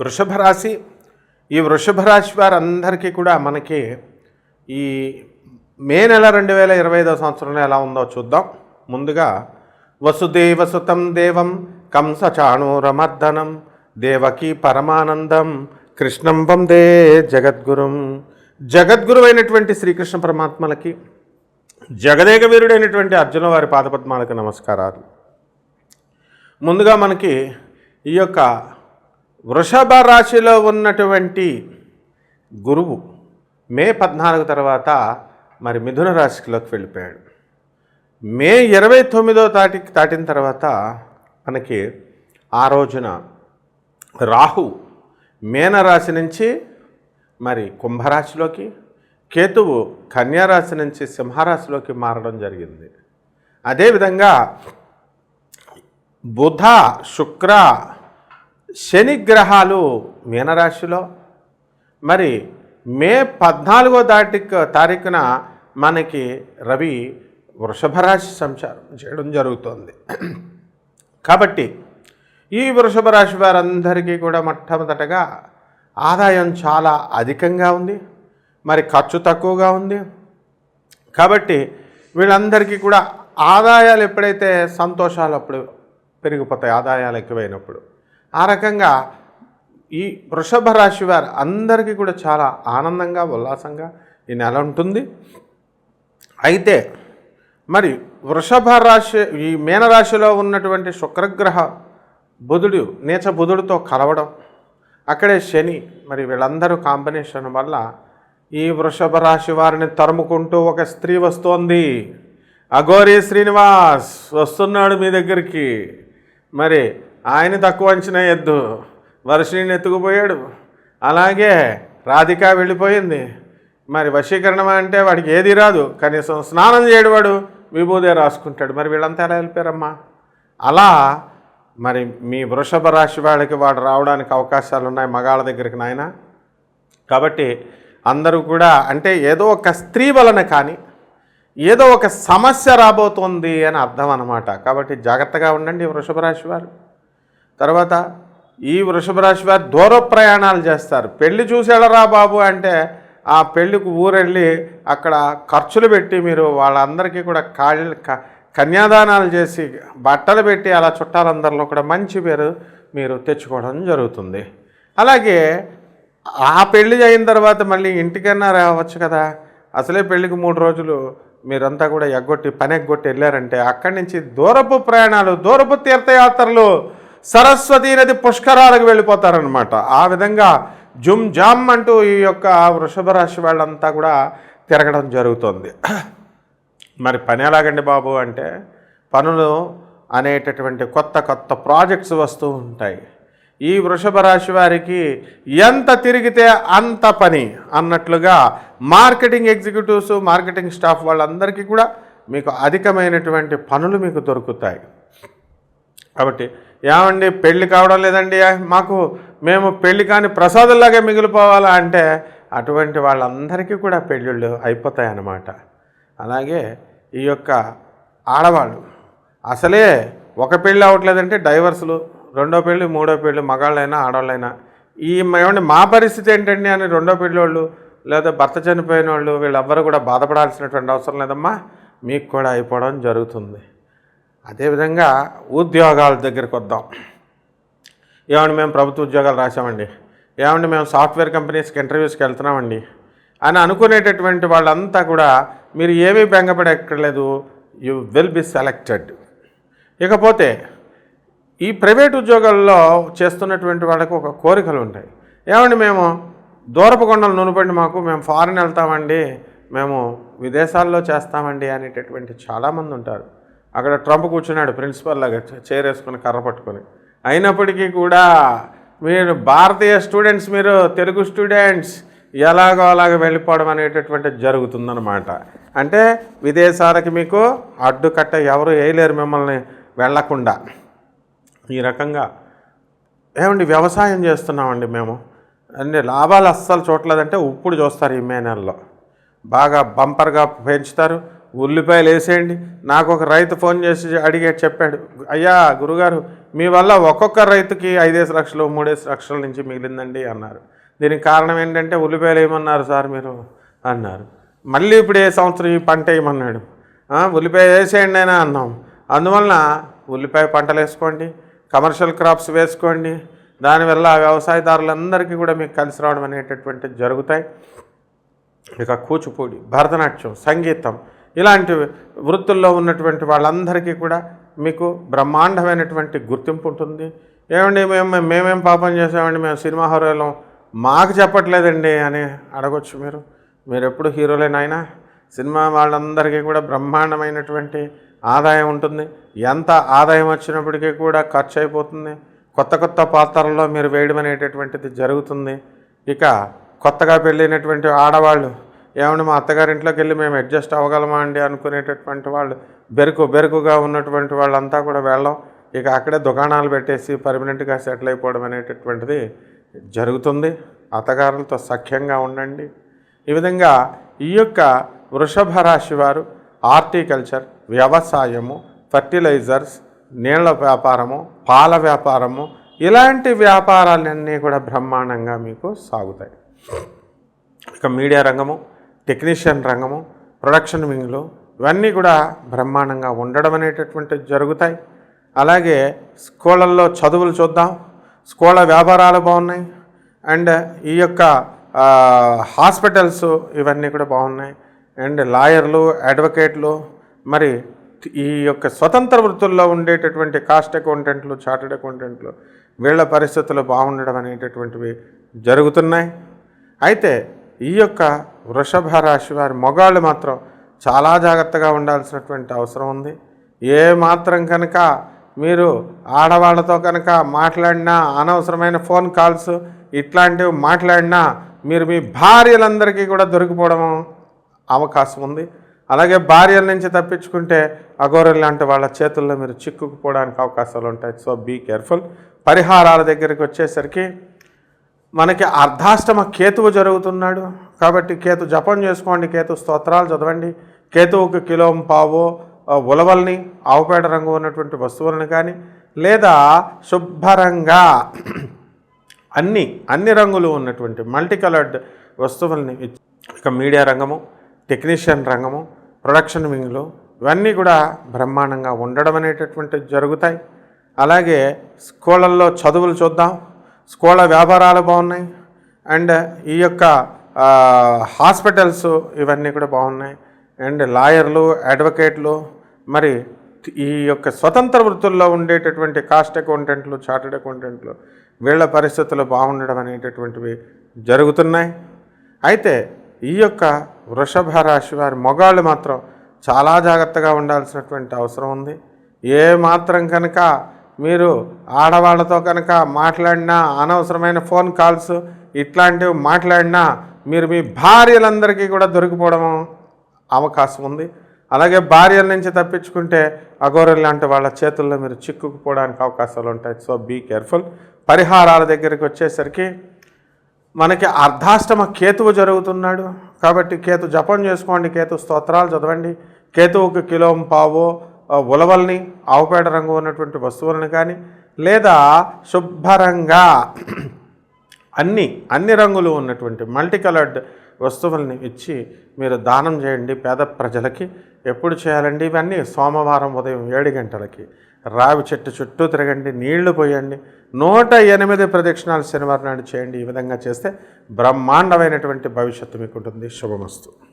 వృషభ రాశి ఈ వృషభ రాశి వారందరికీ కూడా మనకి ఈ మే నెల రెండు వేల ఇరవై ఐదో సంవత్సరంలో ఎలా ఉందో చూద్దాం. ముందుగా వసుదేవసుతం దేవం కంసచాణూరమర్దనం దేవకీ పరమానందం కృష్ణం వందే జగద్గురుం. జగద్గురువైనటువంటి శ్రీకృష్ణ పరమాత్మలకి జగదేక వీరుడైనటువంటి అర్జున వారి పాదపద్మాలకు నమస్కారాలు. ముందుగా మనకి ఈ యొక్క వృషభ రాశిలో ఉన్నటువంటి గురువు మే పద్నాలుగు తర్వాత మరి మిథున రాశిలోకి వెళ్ళిపోయాడు. మే ఇరవై తొమ్మిదో తాటి దాటిన తర్వాత మనకి ఆ రోజున రాహు మేనరాశి నుంచి మరి కుంభరాశిలోకి కేతువు కన్యారాశి నుంచి సింహరాశిలోకి మారడం జరిగింది. అదేవిధంగా బుధ శుక్ర శని గ్రహాలు మీనరాశిలో. మరి మే పద్నాలుగో దాటి తారీఖున మనకి రవి వృషభ రాశి సంచారం చేయడం జరుగుతోంది. కాబట్టి ఈ వృషభ రాశి వారందరికీ కూడా మొట్టమొదటగా ఆదాయం చాలా అధికంగా ఉంది. మరి ఖర్చు తక్కువగా ఉంది. కాబట్టి వీళ్ళందరికీ కూడా ఆదాయాలు ఎప్పుడైతే సంతోషాలు అప్పుడు పెరిగిపోతాయి ఆదాయాలు ఎక్కువైనప్పుడు. ఆ రకంగా ఈ వృషభ రాశి వారు అందరికీ కూడా చాలా ఆనందంగా ఉల్లాసంగా ఈ నెల ఉంటుంది. అయితే మరి వృషభ రాశి ఈ మీనరాశిలో ఉన్నటువంటి శుక్రగ్రహ బుధుడు నీచ బుధుడితో కలవడం అక్కడే శని మరి వీళ్ళందరూ కాంబినేషన్ వల్ల ఈ వృషభ రాశి వారిని తరుముకుంటూ ఒక స్త్రీ వస్తోంది. అఘోరి శ్రీనివాస్ వస్తున్నాడు మీ దగ్గరికి. మరి ఆయన తక్కువ అంచనా ఎద్దు వర్షిని ఎత్తుకుపోయాడు. అలాగే రాధిక వెళ్ళిపోయింది. మరి వశీకరణ అంటే వాడికి ఏది రాదు. కనీసం స్నానం చేయడు వాడు. విభూదే రాసుకుంటాడు. మరి వీళ్ళంతా ఎలా వెళ్ళిపోయారమ్మా? అలా మరి మీ వృషభ రాశి వాళ్ళకి వాడు రావడానికి అవకాశాలు ఉన్నాయి మగాళ్ళ దగ్గరికి నాయన. కాబట్టి అందరూ కూడా అంటే ఏదో ఒక స్త్రీ వలన కానీ ఏదో ఒక సమస్య రాబోతోంది అని అర్థం అన్నమాట. కాబట్టి జాగ్రత్తగా ఉండండి వృషభ రాశి వారు. తర్వాత ఈ వృషభ రాశి వారు దూర ప్రయాణాలు చేస్తారు. పెళ్ళి చూసేళ్ళరా బాబు అంటే ఆ పెళ్ళికి ఊరెళ్ళి అక్కడ ఖర్చులు పెట్టి మీరు వాళ్ళందరికీ కూడా కాళ్ళు క- కన్యాదానాలు చేసి బట్టలు పెట్టి అలా చుట్టాలందరిలో కూడా మంచి పేరు మీరు తెచ్చుకోవడం జరుగుతుంది. అలాగే ఆ పెళ్ళి అయిన తర్వాత మళ్ళీ ఇంటికన్నా రావచ్చు కదా. అసలే పెళ్ళికి మూడు రోజులు మీరంతా కూడా ఎగ్గొట్టి పని ఎగ్గొట్టి వెళ్ళారంటే అక్కడి నుంచి దూరపు ప్రయాణాలు దూరపు తీర్థయాత్రలు సరస్వతీ నది పుష్కరాలకు వెళ్ళిపోతారనమాట ఆ విధంగా జుమ్ జామ్ అంటూ ఈ యొక్క వృషభ రాశి వాళ్ళంతా కూడా తిరగడం జరుగుతుంది. మరి పని ఎలాగండి బాబు అంటే పనులు అనేటటువంటి కొత్త కొత్త ప్రాజెక్ట్స్ వస్తూ ఉంటాయి. ఈ వృషభ రాశి వారికి ఎంత తిరిగితే అంత పని అన్నట్లుగా మార్కెటింగ్ ఎగ్జిక్యూటివ్స్ మార్కెటింగ్ స్టాఫ్ వాళ్ళందరికీ కూడా మీకు అధికమైనటువంటి పనులు మీకు దొరుకుతాయి. కాబట్టి ఏమండి పెళ్ళి కావడం లేదండి. మాకు మేము పెళ్ళి కాని ప్రసాదంలాగే మిగిలిపోవాలా అంటే అటువంటి వాళ్ళందరికీ కూడా పెళ్ళిళ్ళు అయిపోతాయన్నమాట. అలాగే ఈ యొక్క ఆడవాళ్ళు అసలే ఒక పెళ్ళి అవ్వట్లేదంటే డైవర్సులు రెండో పెళ్ళి మూడో పెళ్ళి మగాళ్ళైనా ఆడవాళ్ళైనా. ఈ ఏమండి మా పరిస్థితి ఏంటండి అని రెండో పెళ్ళి వాళ్ళు లేదా భర్త చనిపోయిన వాళ్ళు వీళ్ళెవ్వరూ కూడా బాధపడాల్సినటువంటి అవసరం లేదమ్మా. మీకు కూడా అయిపోవడం జరుగుతుంది. అదేవిధంగా ఉద్యోగాల దగ్గరికి వద్దాం. ఏమండి మేము ప్రభుత్వ ఉద్యోగాలు రాసామండి ఏమండి మేము సాఫ్ట్వేర్ కంపెనీస్కి ఇంటర్వ్యూస్కి వెళ్తున్నామండి. అని అనుకునేటటువంటి వాళ్ళంతా కూడా మీరు ఏమీ బెంగపడక్కర్లేదు యు విల్ బి సెలెక్టెడ్. ఇకపోతే ఈ ప్రైవేట్ ఉద్యోగాల్లో చేస్తున్నటువంటి వాళ్ళకు ఒక కోరికలు ఉంటాయి. ఏమండి మేము దూరపు కొండలు నునుపండి మాకు మేము ఫారెన్ వెళ్తామండి మేము విదేశాల్లో చేస్తామండి అనేటటువంటి చాలామంది ఉంటారు. అక్కడ ట్రంప్ కూర్చున్నాడు ప్రిన్సిపల్ లాగా చైర్ వేసుకొని కర్ర పట్టుకొని. అయినప్పటికీ కూడా మీరు భారతీయ స్టూడెంట్స్ మీరు తెలుగు స్టూడెంట్స్ ఎలాగో అలాగ వెళ్ళిపోవడం అనేటటువంటి జరుగుతుందన్నమాట. అంటే విదేశాలకి మీకు అడ్డుకట్ట ఎవరు వేయలేరు మిమ్మల్ని వెళ్ళకుండా. ఈ రకంగా ఏమండి వ్యవసాయం చేస్తున్నామండి మేము. అన్ని లాభాలు అస్సలు చూడలేదంటే ఇప్పుడు చూస్తారు ఈ మే నెలలో. బాగా బంపర్గా పెంచుతారు ఉల్లిపాయలు వేసేయండి. నాకు ఒక రైతు ఫోన్ చేసి అడిగే చెప్పాడు అయ్యా గురుగారు మీ వల్ల ఒక్కొక్క రైతుకి ఐదేసి లక్షలు మూడేసి లక్షల నుంచి మిగిలిందండి అన్నారు. దీనికి కారణం ఏంటంటే ఉల్లిపాయలు వేయమన్నారు సార్ మీరు? అన్నారు. మళ్ళీ ఇప్పుడు ఏ సంవత్సరం ఈ పంట వేయమన్నాడు? ఉల్లిపాయ వేసేయండి అయినా అన్నాం. అందువలన ఉల్లిపాయ పంటలు వేసుకోండి కమర్షియల్ క్రాప్స్ వేసుకోండి దానివల్ల వ్యవసాయదారులందరికీ కూడా మీకు కలిసి రావడం అనేటటువంటి జరుగుతాయి. ఇక కూచిపూడి భరతనాట్యం సంగీతం ఇలాంటి వృత్తుల్లో ఉన్నటువంటి వాళ్ళందరికీ కూడా మీకు బ్రహ్మాండమైనటువంటి గుర్తింపు ఉంటుంది. ఏమండి మేము మేమేం పాపం చేసామండి మేము సినిమా హీరోలం. మాకు చెప్పట్లేదండి అని అడగొచ్చు మీరు. మీరు ఎప్పుడు హీరోలేనాయనా సినిమా వాళ్ళందరికీ కూడా బ్రహ్మాండమైనటువంటి ఆదాయం ఉంటుంది. ఎంత ఆదాయం వచ్చినప్పటికీ కూడా ఖర్చు అయిపోతుంది కొత్త కొత్త పాత్రల్లో మీరు వేయడం అనేటటువంటిది జరుగుతుంది. ఇక కొత్తగా పెళ్ళైనటువంటి ఆడవాళ్ళు ఏమండి మా అత్తగారింట్లోకి వెళ్ళి మేము అడ్జస్ట్ అవ్వగలమా అండి అనుకునేటటువంటి వాళ్ళు బెరుకు బెరుకుగా ఉన్నటువంటి వాళ్ళంతా కూడా వెళ్ళం ఇక అక్కడే దుకాణాలు పెట్టేసి పర్మనెంట్గా సెటిల్ అయిపోవడం అనేటటువంటిది జరుగుతుంది. అత్తగారులతో సఖ్యంగా ఉండండి. ఈ విధంగా ఈ యొక్క వృషభ రాశి వారు హార్టికల్చర్ వ్యవసాయము ఫర్టిలైజర్స్ నీళ్ళ వ్యాపారము పాల వ్యాపారము ఇలాంటి వ్యాపారాలన్నీ కూడా బ్రహ్మాండంగా మీకు సాగుతాయి. ఇక మీడియా రంగము టెక్నీషియన్ రంగము ప్రొడక్షన్ వింగ్లు ఇవన్నీ కూడా బ్రహ్మాండంగా ఉండడం అనేటటువంటివి జరుగుతాయి. అలాగే స్కూళ్ళల్లో చదువులు చూద్దాం. స్కూళ్ళ వ్యాపారాలు బాగున్నాయి. అండ్ ఈ యొక్క హాస్పిటల్స్ ఇవన్నీ కూడా బాగున్నాయి. అండ్ లాయర్లు అడ్వకేట్లు మరి ఈ యొక్క స్వతంత్ర వృత్తుల్లో ఉండేటటువంటి కాస్ట్ అకౌంటెంట్లు చార్టెడ్ అకౌంటెంట్లు వీళ్ళ పరిస్థితులు బాగుండడం అనేటటువంటివి జరుగుతున్నాయి. అయితే ఈ యొక్క వృషభ రాశి వారి మొగాళ్ళు మాత్రం చాలా జాగ్రత్తగా ఉండాల్సినటువంటి అవసరం ఉంది. ఏ మాత్రం కనుక మీరు ఆడవాళ్ళతో కనుక మాట్లాడినా అనవసరమైన ఫోన్ కాల్స్ ఇట్లాంటివి మాట్లాడినా మీరు మీ భార్యలందరికీ కూడా దొరికిపోవడం అవకాశం ఉంది. అలాగే భార్యల నుంచి తప్పించుకుంటే అఘోరం లాంటి వాళ్ళ చేతుల్లో మీరు చిక్కుకుపోవడానికి అవకాశాలు ఉంటాయి. సో బీ కేర్ఫుల్ పరిహారాల దగ్గరికి వచ్చేసరికి మనకి అర్ధాష్టమ కేతువు జరుగుతున్నాడు. కాబట్టి కేతు జపం చేసుకోండి కేతు స్తోత్రాలు చదవండి. కేతువుకి కిలో పావో ఉలవల్ని ఆవుపేట రంగు ఉన్నటువంటి వస్తువులను కానీ లేదా శుభ్రంగా అన్ని అన్ని రంగులు ఉన్నటువంటి మల్టీ కలర్డ్ వస్తువుల్ని ఇక మీడియా రంగము టెక్నీషియన్ రంగము ప్రొడక్షన్ వింగ్లు ఇవన్నీ కూడా బ్రహ్మాండంగా ఉండడం అనేటటువంటివి జరుగుతాయి. అలాగే స్కూళ్ళల్లో చదువులు చూద్దాం. స్కూళ్ళ వ్యాపారాలు బాగున్నాయి. అండ్ ఈ యొక్క హాస్పిటల్స్ ఇవన్నీ కూడా బాగున్నాయి. అండ్ లాయర్లు అడ్వకేట్లు మరి ఈ యొక్క స్వతంత్ర వృత్తుల్లో ఉండేటటువంటి కాస్ట్ అకౌంటెంట్లు చార్టెడ్ అకౌంటెంట్లు వీళ్ళ పరిస్థితులు బాగుండడం అనేటటువంటివి జరుగుతున్నాయి. అయితే ఈ యొక్క వృషభ రాశి వారి మొగాళ్ళు మాత్రం చాలా జాగ్రత్తగా ఉండాల్సినటువంటి అవసరం ఉంది. ఏ మాత్రం కనుక మీరు ఆడవాళ్ళతో కనుక మాట్లాడినా అనవసరమైన ఫోన్ కాల్స్ ఇట్లాంటివి మాట్లాడినా మీరు మీ భార్యలందరికీ కూడా దొరికిపోవడం అవకాశం ఉంది. అలాగే భార్యల నుంచి తప్పించుకుంటే అఘోరలు లాంటి వాళ్ళ చేతుల్లో మీరు చిక్కుకుపోవడానికి అవకాశాలు ఉంటాయి. సో బీ కేర్ఫుల్ పరిహారాల దగ్గరికి వచ్చేసరికి మనకి అర్ధాష్టమ కేతువు జరుగుతున్నాడు. కాబట్టి కేతు జపం చేసుకోండి కేతు స్తోత్రాలు చదవండి. కేతువుకి కిలో పావో ఉలవల్ని ఆవుపేట రంగు ఉన్నటువంటి వస్తువులను కానీ లేదా శుభ్రంగా అన్ని అన్ని రంగులు ఉన్నటువంటి మల్టీ కలర్డ్ వస్తువుల్ని ఇచ్చి మీరు దానం చేయండి పేద ప్రజలకి. ఎప్పుడు చేయాలండి? ఇవన్నీ సోమవారం ఉదయం ఏడు గంటలకి. రావి చెట్టు చుట్టూ తిరగండి నీళ్ళు పోయండి. నూట ఎనిమిది ప్రదక్షిణాలు శనివారం నాడు చేయండి. ఈ విధంగా చేస్తే బ్రహ్మాండమైనటువంటి భవిష్యత్తు మీకు ఉంటుంది శుభమస్తు.